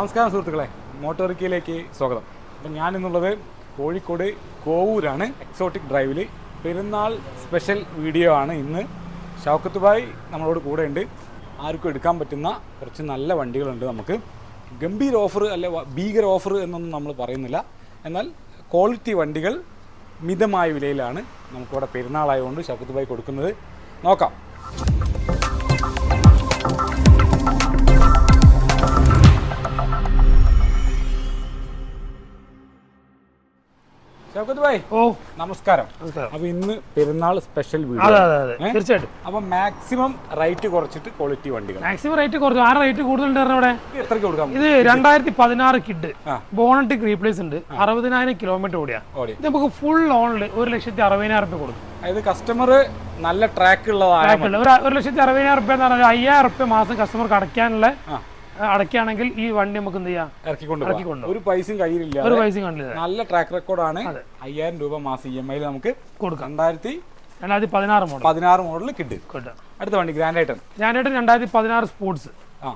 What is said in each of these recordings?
നമസ്കാരം സുഹൃത്തുക്കളെ മോട്ടോറിക്കയിലേക്ക് സ്വാഗതം. അപ്പം ഞാനിന്നുള്ളത് കോഴിക്കോട് കോവൂരാണ് എക്സോട്ടിക് ഡ്രൈവിൽ പെരുന്നാൾ സ്പെഷ്യൽ വീഡിയോ ആണ് ഇന്ന്. ഷൗക്കത്ത് ഭായ് നമ്മളോട് കൂടെ ഉണ്ട് ആർക്കും എടുക്കാൻ പറ്റുന്ന കുറച്ച് നല്ല വണ്ടികളുണ്ട് നമുക്ക്. ഗംഭീര ഓഫർ അല്ലെ ഭീകര ഓഫർ എന്നൊന്നും നമ്മൾ പറയുന്നില്ല. എന്നാൽ ക്വാളിറ്റി വണ്ടികൾ മിതമായ വിലയിലാണ് നമുക്കിവിടെ പെരുന്നാളായതുകൊണ്ട് ഷൗക്കത്ത് ഭായ് കൊടുക്കുന്നത്. നോക്കാം. ഷൗക്കത്ത് ഓ. നമസ്കാരം. അപ്പൊ ഇന്ന് പെരുന്നാൾ സ്പെഷ്യൽ? തീർച്ചയായിട്ടും. അപ്പൊ മാക്സിമം റേറ്റ് കുറച്ചിട്ട് ക്വാളിറ്റി വണ്ടികൾ. മാക്സിമം റേറ്റ് കുറച്ചു. ആറ് റേറ്റ് കൂടുതലുണ്ട് ഇത് എത്രയ്ക്ക് കൊടുക്കാം? ഇത് രണ്ടായിരത്തി പതിനാറ് കിഡ് ആ. ബോണറ്റ് റീപ്ലേസ് ഉണ്ട്. അറുപതിനായിരം കിലോമീറ്റർ ഓടിയാ. ഇത് നമുക്ക് ഫുൾ ഓണിൽ ഒരു ലക്ഷത്തി അറുപതിനായിരം റുപ്യ കൊടുക്കും. അതായത് കസ്റ്റമർ നല്ല ട്രാക്ക് ഉള്ളതാണ് ഒരു ലക്ഷത്തി അറുപതിനായിരം റുപ്യ എന്ന് പറഞ്ഞാൽ അയ്യായിരം റുപ്യ മാസം കസ്റ്റമർക്ക് അടയ്ക്കാനുള്ള ആ. ആ, അടയ്ക്കുകയാണെങ്കിൽ ഈ വണ്ടി നമുക്ക് എന്ത് ചെയ്യാം? ഇറക്കിക്കൊണ്ട്. ഒരു പൈസയും കയ്യിലില്ല. ഒരു പൈസയും കണ്ടില്ല നല്ല ട്രാക്ക് റെക്കോർഡാണ് അയ്യായിരം രൂപ മാസം ഇ എം ഐയിൽ നമുക്ക് കൊടുക്കാം. രണ്ടായിരത്തി രണ്ടായിരത്തി പതിനാറ് മോഡൽ പതിനാറ് മോഡൽ കിട്ടും. കേട്ടോ. അടുത്ത വണ്ടി ഗ്രാൻഡ് ഐട്ടൺ ഞാനായിട്ട് രണ്ടായിരത്തി പതിനാറ് സ്പോർട്സ് ആ.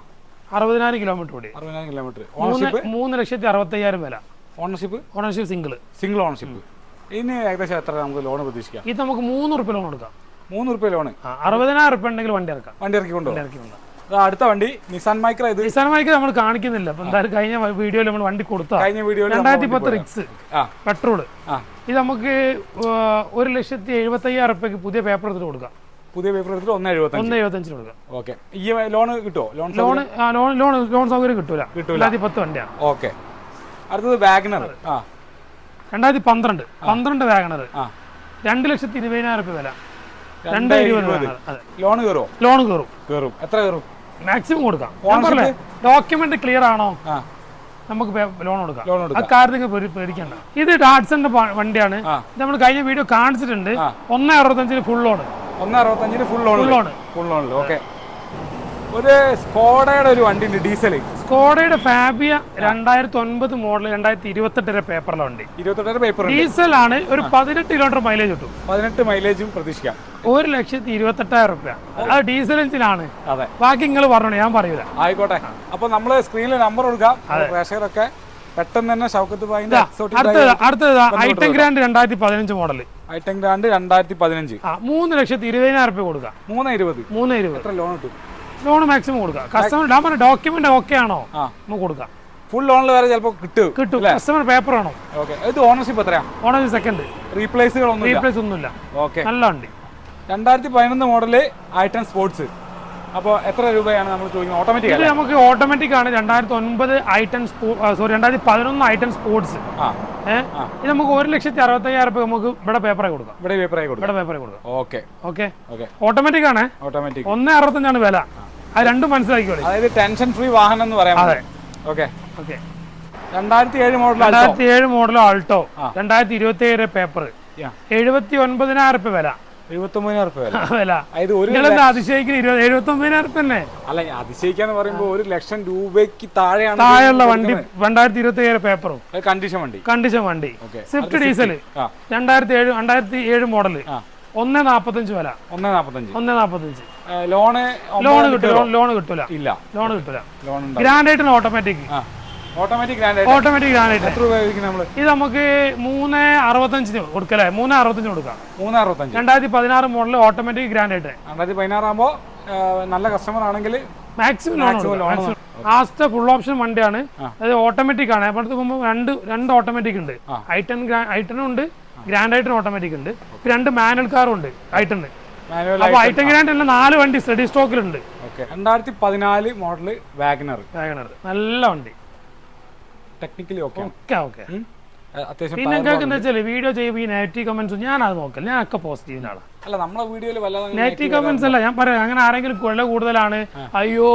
അറുപതിനായിരം കിലോമീറ്റർ ഓടി അറുപതിനായിരം കിലോമീറ്റർ ഓണർഷിപ്പ് മൂന്ന് ലക്ഷത്തി അറുപത്തയ്യായിരം വില. Ownership ownership single single ownership ഇതിന് ഏകദേശം എത്ര നമുക്ക് ലോൺ പ്രതീക്ഷിക്കാം? ഇത് നമുക്ക് മൂന്ന് റുപ്യ ലോൺ എടുക്കാം. മൂന്ന് റുപ്യ ലോൺ അറുപതിനായിരം റുപ്യ ഉണ്ടെങ്കിൽ വണ്ടി ഇറക്കാം. വണ്ടി ഇറക്കി ഇറക്കിക്കൊണ്ട് ഇറക്കി കൊണ്ടുപോകാം അടുത്ത വണ്ടി. നിസാൻ മൈക്ര ഇത്. നിസാൻ മൈക്ര നമ്മൾ കാണിക്കുന്നില്ല. എന്തായാലും കഴിഞ്ഞ വീഡിയോയിൽ നമ്മൾ വണ്ടി കൊടുത്താ കഴിഞ്ഞ വീഡിയോ രണ്ടായിരത്തി പത്ത് റിക്സ് ആ. പെട്രോൾ ഇത് നമുക്ക് ഒരു ലക്ഷത്തി എഴുപത്തി അയ്യായിരം റുപ്യക്ക് പുതിയ പേപ്പർ എടുത്തിട്ട് കൊടുക്കാം. പുതിയ പേപ്പർ എടുത്തിട്ട് ഒന്ന് എഴുപത്തി ഒന്ന് എഴുപത്തഞ്ചിന് കൊടുക്കാം. ഓക്കെ. ഈ ലോൺ കിട്ടുമോ ലോൺ ലോൺ ലോൺ ലോൺ സൗകര്യം കിട്ടൂല. കിട്ടൂല. രണ്ടായിരത്തി പത്ത് വണ്ടിയാണ്. ഓക്കെ. അടുത്തത് വാഗനർ ആ. രണ്ടായിരത്തി പന്ത്രണ്ട്. പന്ത്രണ്ട് വാഗണർ രണ്ട് ലക്ഷത്തി ഇരുപതിനായിരം റുപ്യ വില. രണ്ട് ഇരുപത് ലോൺ കയറുമോ ലോൺ കയറും. കയറും. എത്ര കയറും? മാക്സിമം കൊടുക്കാം. ഡോക്യുമെന്റ് ക്ലിയർ ആണോ? നമുക്ക് ലോൺ കൊടുക്കാം. ആ കാര്യത്തിൽ പേടിക്കണ്ട. ഇത് ഡാറ്റ്സന്റെ വണ്ടിയാണ്. ഇത് നമ്മൾ കഴിഞ്ഞ വീഡിയോ കാണിച്ചിട്ടുണ്ട്. ഒന്ന് അറുപത്തഞ്ചിന് ഫുൾ ലോൺ ഒന്ന് അറുപത്തഞ്ചിന് full loan full loan full loan okay ഒരു സ്കോഡയുടെ ഒരു വണ്ടി ഉണ്ട് ഡീസൽ സ്കോഡയുടെ ഫാബിയ രണ്ടായിരത്തി ഒൻപത് മോഡൽ രണ്ടായിരത്തി ഇരുപത്തെട്ടിലെ പേപ്പറിലെ വണ്ടി. ഇരുപത്തെട്ടര പേപ്പർ ഡീസൽ ആണ് ഒരു പതിനെട്ട് കിലോമീറ്റർ മൈലേജ് കിട്ടും. പതിനെട്ട് മൈലേജും പ്രതീക്ഷിക്കാം. ഒരു ലക്ഷത്തി ഇരുപത്തെട്ടായിരം റുപ്യ. അത് ഡീസൽ എഞ്ചിനാണ്. അതെ. ബാക്കി നിങ്ങൾ പറഞ്ഞു ഞാൻ പറയൂല. ആയിക്കോട്ടെ. അപ്പൊ നമ്മൾ സ്ക്രീനിൽ നമ്പർ കൊടുക്കാം. പ്രേക്ഷകരൊക്കെ പെട്ടെന്ന് തന്നെ ഷൗക്കത്ത് ബായിന്റെ അടുത്തത് ഐറ്റം ഗ്രാൻഡ് രണ്ടായിരത്തി പതിനഞ്ച് മോഡൽ ഐറ്റം ഗ്രാൻഡ് രണ്ടായിരത്തി പതിനഞ്ച് മൂന്ന് ലക്ഷത്തി ഇരുപതിനായിരം റുപ്യ കൊടുക്കാം. മൂന്ന് ഇരുപത് മൂന്ന് ഇരുപത്. എത്ര ലോൺ കിട്ടും? ലോൺ മാക്സിമം കൊടുക്കാം. കസ്റ്റമർ ഞാൻ പറഞ്ഞ ഡോക്യുമെന്റ് ഓക്കെ ആണോ? നമുക്ക് കൊടുക്കാം. ഫുൾ ലോണിൽ വരെ ചിലപ്പോൾ കിട്ടും കിട്ടും. കസ്റ്റമർ പേപ്പർ ആണോ ഓക്കെ ഇത് ഓണർഷിപ്പ് എത്രയാ? ഓണർ സെക്കൻഡ് റീപ്ലേസുകളൊന്നും റീപ്ലേസ് ഒന്നുമില്ല. ഓക്കെ നല്ല വണ്ടി. രണ്ടായിരത്തി പതിനൊന്ന് മോഡൽ ഐറ്റം സ്പോർട്സ് അപ്പോൾ എത്ര രൂപയാണ് നമ്മൾ ചോദിക്കുന്നത്? ഓട്ടോമാറ്റിക് ഇത് നമുക്ക് ഓട്ടോമാറ്റിക് ആണ്. രണ്ടായിരത്തി ഒൻപത് ഐറ്റം സോറി രണ്ടായിരത്തി പതിനൊന്ന് ഐറ്റം സ്പോർട്സ് ഇത് നമുക്ക് ഒരു ലക്ഷത്തി അറുപത്തയ്യായിരം രൂപ നമുക്ക് ഇവിടെ പേപ്പറായി കൊടുക്കാം. ഇവിടെ പേപ്പറായി കൊടുക്കാം. ഇവിടെ പേപ്പറായി കൊടുക്കാം. ഓക്കെ ഓക്കെ ഓക്കെ ഓട്ടോമാറ്റിക് ആണ്. ഓട്ടോമാറ്റിക് ഒന്ന് അറുപത്തഞ്ചാണ് വില. അത് രണ്ടും മനസ്സിലാക്കിക്കോളി. അതായത് ടെൻഷൻ ഫ്രീ വാഹനം എന്ന് പറയാം അതെ. ഓക്കെ ഓക്കെ രണ്ടായിരത്തി ഏഴ് മോഡൽ രണ്ടായിരത്തി ഏഴ് മോഡൽ ആൾട്ടോ. രണ്ടായിരത്തി ഇരുപത്തി ഏഴ് പേപ്പർ എഴുപത്തി ഒൻപതിനായിരം രൂപ വില. അല്ല? അതിശയിക്കാന്ന് പറയുമ്പോൾ ഒരു ലക്ഷം രൂപയ്ക്ക് താഴെയാണ് താഴെയുള്ള വണ്ടി രണ്ടായിരത്തി ഇരുപത്തി ഏഴ് പേപ്പറും കണ്ടീഷൻ വണ്ടി. കണ്ടീഷൻ വണ്ടി. സ്വിഫ്റ്റ് ഡീസൽ രണ്ടായിരത്തി ഏഴ് രണ്ടായിരത്തി ഏഴ് ഒന്ന് നാപ്പത്തഞ്ച് വില. ഒന്ന് നാപ്പത്തഞ്ച്. ഒന്ന് നാപ്പത്തഞ്ച്. ലോണ് ലോൺ കിട്ടൂല. ലോൺ കിട്ടൂല. ഇല്ല. കിട്ടൂല. Grand automatic automatic granite automatic granite എത്ര രൂപ നമ്മൾ ഇത് നമുക്ക് മൂന്ന് അറുപത്തഞ്ചിന് കൊടുക്കല്ലേ? മൂന്ന് അറുപത്തഞ്ചിന് കൊടുക്കാം. മൂന്ന് അറുപത്തഞ്ച്. രണ്ടായിരത്തി പതിനാറ് മോഡൽ ഓട്ടോമാറ്റിക് ഗ്രാനൈറ്റ് രണ്ടായിരത്തി പതിനാറാകുമ്പോൾ നല്ല കസ്റ്റമർ ആണെങ്കിൽ maximum loan Asta full option വണ്ടിയാണ്. അത് ഓട്ടോമാറ്റിക് ആണ്. അപ്പോഴത്തെ മുമ്പ് രണ്ട് രണ്ട് ഓട്ടോമാറ്റിക് ഉണ്ട്. ഐ ടെൻ ഐ ടെനും ഉണ്ട് ഗ്രാൻഡ് ഐറ്റൻ ഓട്ടോമാറ്റിക് ഉണ്ട്. രണ്ട് മാനുവൽ കാറും ഉണ്ട് ഐ മാനുവൽ അപ്പൊ ഐറ്റൻ ഗ്രാൻഡ് എല്ലാം നാല് വണ്ടി സ്റ്റഡി സ്റ്റോക്കിലുണ്ട് രണ്ടായിരത്തി പതിനാല് മോഡൽ വാഗനർ വാഗനർ നല്ല വണ്ടി. ടെക്നിക്കലി ഓക്കെ ഓക്കെ പിന്നെ എന്താ വെച്ചാൽ വീഡിയോ ചെയ്യുമ്പോൾ ഈ നെഗറ്റീവ് കമന്റ്സ് ഞാൻ അത് നോക്കില്ല ഞാൻ ഒക്കെ പോസിറ്റീവിനാണ് അല്ല നമ്മളെ വീഡിയോയിൽ വല്ലാതെ നെഗറ്റീവ് കമന്റ്സ് അല്ല ഞാൻ പറയാം അങ്ങനെ ആരെങ്കിലും കൊള്ള കൂടുതലാണ് അയ്യോ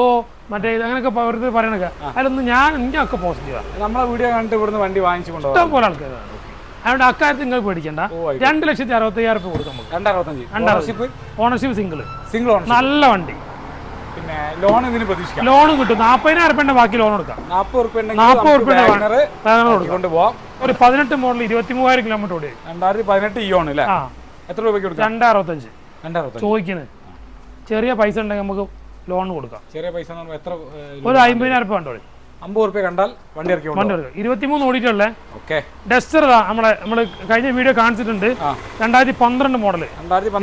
മറ്റേ ഇത് അങ്ങനെയൊക്കെ വെറുതെ പറയണൊക്കെ. അതിലൊന്നും ഞാൻ ഞാൻ ഒക്കെ പോസിറ്റീവാണ് നമ്മളെ വീഡിയോ കണ്ടിട്ട് ഇവിടുന്ന് വണ്ടി വാങ്ങിച്ചു കൊണ്ടുപോകാം. ഇഷ്ടം പോലെ ആൾക്കാർ അതുകൊണ്ട് അക്കാര്യത്തിൽ നിങ്ങൾ പേടിക്കണ്ട. രണ്ട് ലക്ഷത്തി അറുപത്തി അയ്യായിരം രൂപ കൊടുക്കുമ്പോൾ നമുക്ക് ownership ownership single single owner നല്ല വണ്ടി. പിന്നെ ലോൺ ഇതിന് പ്രതീക്ഷിക്കാം. ലോണും കിട്ടും. നാപ്പതിനായിരം രൂപ ബാക്കി ലോൺ കൊടുക്കാം. റുപ്യ റുപ്യ ഒരു പതിനെട്ട് മോഡൽ ഇരുപത്തി മൂവായിരം കിലോമീറ്റർ ഓടി രണ്ടായിരത്തി പതിനെട്ട് ഇയോൺ അല്ലേ? എത്ര രൂപയ്ക്ക് കൊടുക്കാം? രണ്ട് അറുപത്തഞ്ച് രണ്ടറുപത്തഞ്ച് ചോദിക്കുന്നത് ചെറിയ പൈസ ഉണ്ടെങ്കിൽ നമുക്ക് ലോൺ കൊടുക്കാം. ചെറിയ പൈസ എത്ര ഒരു അമ്പതിനായിരം രൂപ കണ്ടോളി. അമ്പത് റുപ്യ കണ്ടാൽ വണ്ടി ഇറക്കി വണ്ടി എടുക്കുക ഇരുപത്തിമൂന്ന് ഓടിയിട്ടുള്ളേ? ഓക്കെ. ഡസ്റ്റർ നമ്മളെ നമ്മൾ കഴിഞ്ഞ വീഡിയോ കാണിച്ചിട്ടുണ്ട്. രണ്ടായിരത്തി പന്ത്രണ്ട് മോഡൽ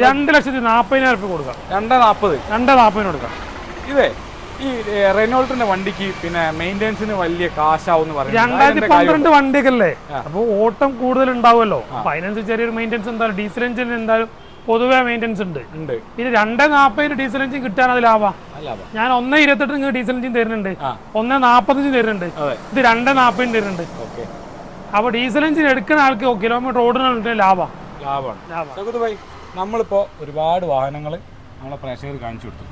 രണ്ട് ലക്ഷത്തി നാൽപ്പതിനായിരം രൂപ കൊടുക്കാം. രണ്ട് നാൽപ്പത് രണ്ട് നാൽപ്പതിന് കൊടുക്കാം. ഇതേ ഈ റെനോൾട്ടിന്റെ വണ്ടിക്ക് പിന്നെ മെയിന്റെനൻസിന് വലിയ കാശാവെന്ന് പറയുന്നത്. രണ്ടായിരത്തി പന്ത്രണ്ട് വണ്ടിയൊക്കെ അല്ലേ അപ്പോൾ ഓട്ടം കൂടുതൽ ഉണ്ടാവുമല്ലോ. അപ്പൊ അതിനനുസരിച്ച് ചെറിയൊരു മെയിന്റെനൻസ് എന്തായാലും ഡീസൽ എഞ്ചിൻ എന്തായാലും പൊതുവേ മെയിന്റെനൻസ് ഉണ്ട്. ഉണ്ട്. പിന്നെ രണ്ട് നാൽപ്പതിന് ഡീസൽ എഞ്ചിൻ കിട്ടാൻ അത് ലാഭാ. ഞാൻ ഒന്ന് ഇരുപത്തെട്ട് നിങ്ങൾക്ക് ഡീസൽ എഞ്ചിൻ തരുന്നുണ്ട്. ഒന്ന് നാൽപ്പത്തഞ്ച് തരുന്നുണ്ട്. ഇത് രണ്ട് നാൽപ്പതിന് തരുന്നുണ്ട്. ഓക്കെ. അപ്പോൾ ഡീസൽ എഞ്ചിൻ എടുക്കുന്ന ആൾക്ക് കിലോമീറ്റർ ഓടുന്ന ലാഭാ. ലാഭമാണ് നമ്മളിപ്പോൾ ഒരുപാട് വാഹനങ്ങൾ നമ്മളെ പ്രേക്ഷകർ കാണിച്ചു കൊടുത്തു.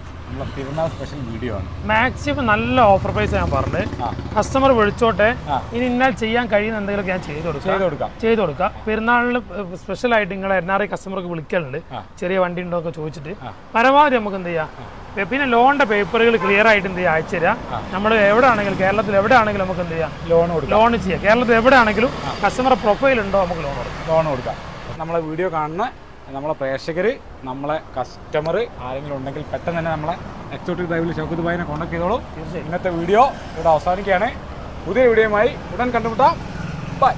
പെരുന്നാൾ സ്പെഷ്യൽ വീഡിയോ ആണ്. മാക്സിമം നല്ല ഓഫർ പ്രൈസ് ഞാൻ പറഞ്ഞത്. കസ്റ്റമർ വിളിച്ചോട്ടെ. ഇനി ഇന്നാൽ ചെയ്യാൻ കഴിയുന്ന എന്തെങ്കിലും ഞാൻ ചെയ്തു കൊടുക്കാം. ചെയ്ത് കൊടുക്കാം. ചെയ്തു കൊടുക്കാം. പെരുന്നാളിന് സ്പെഷ്യൽ ആയിട്ട് നിങ്ങളെ എൻ ആർ ഐ കസ്റ്റമർക്ക് വിളിക്കലുണ്ട്. ചെറിയ വണ്ടി ഉണ്ടോ ഒക്കെ ചോദിച്ചിട്ട്. പരമാവധി നമുക്ക് എന്ത് ചെയ്യാം? പിന്നെ ലോണിന്റെ പേപ്പറുകൾ ക്ലിയർ ആയിട്ട് എന്ത് ചെയ്യാം? അയച്ചു തരാം. നമ്മൾ എവിടെ ആണെങ്കിലും കേരളത്തിൽ എവിടെ ആണെങ്കിലും നമുക്ക് എന്ത് ചെയ്യാം? ലോൺ കൊടുക്കാം. ലോൺ ചെയ്യാം. കേരളത്തിൽ എവിടെ ആണെങ്കിലും കസ്റ്റമർ പ്രൊഫൈൽ ഉണ്ടോ നമുക്ക് ലോൺ കൊടുക്കാം. ലോൺ കൊടുക്കാം. നമ്മളെ വീഡിയോ കാണുന്ന നമ്മളെ പ്രേക്ഷകർ നമ്മളെ കസ്റ്റമർ ആരെങ്കിലും ഉണ്ടെങ്കിൽ പെട്ടെന്ന് തന്നെ നമ്മളെ എക്സോട്ടിക് ഡ്രൈവിൽ ഷൗക്കത്ത് ഭായിനെ കോൺടാക്ട് ചെയ്തോളൂ. ഇന്നത്തെ വീഡിയോ ഇവിടെ അവസാനിക്കുകയാണ്. പുതിയ വീഡിയോയുമായി ഉടൻ കണ്ടുമുട്ടാം. ബൈ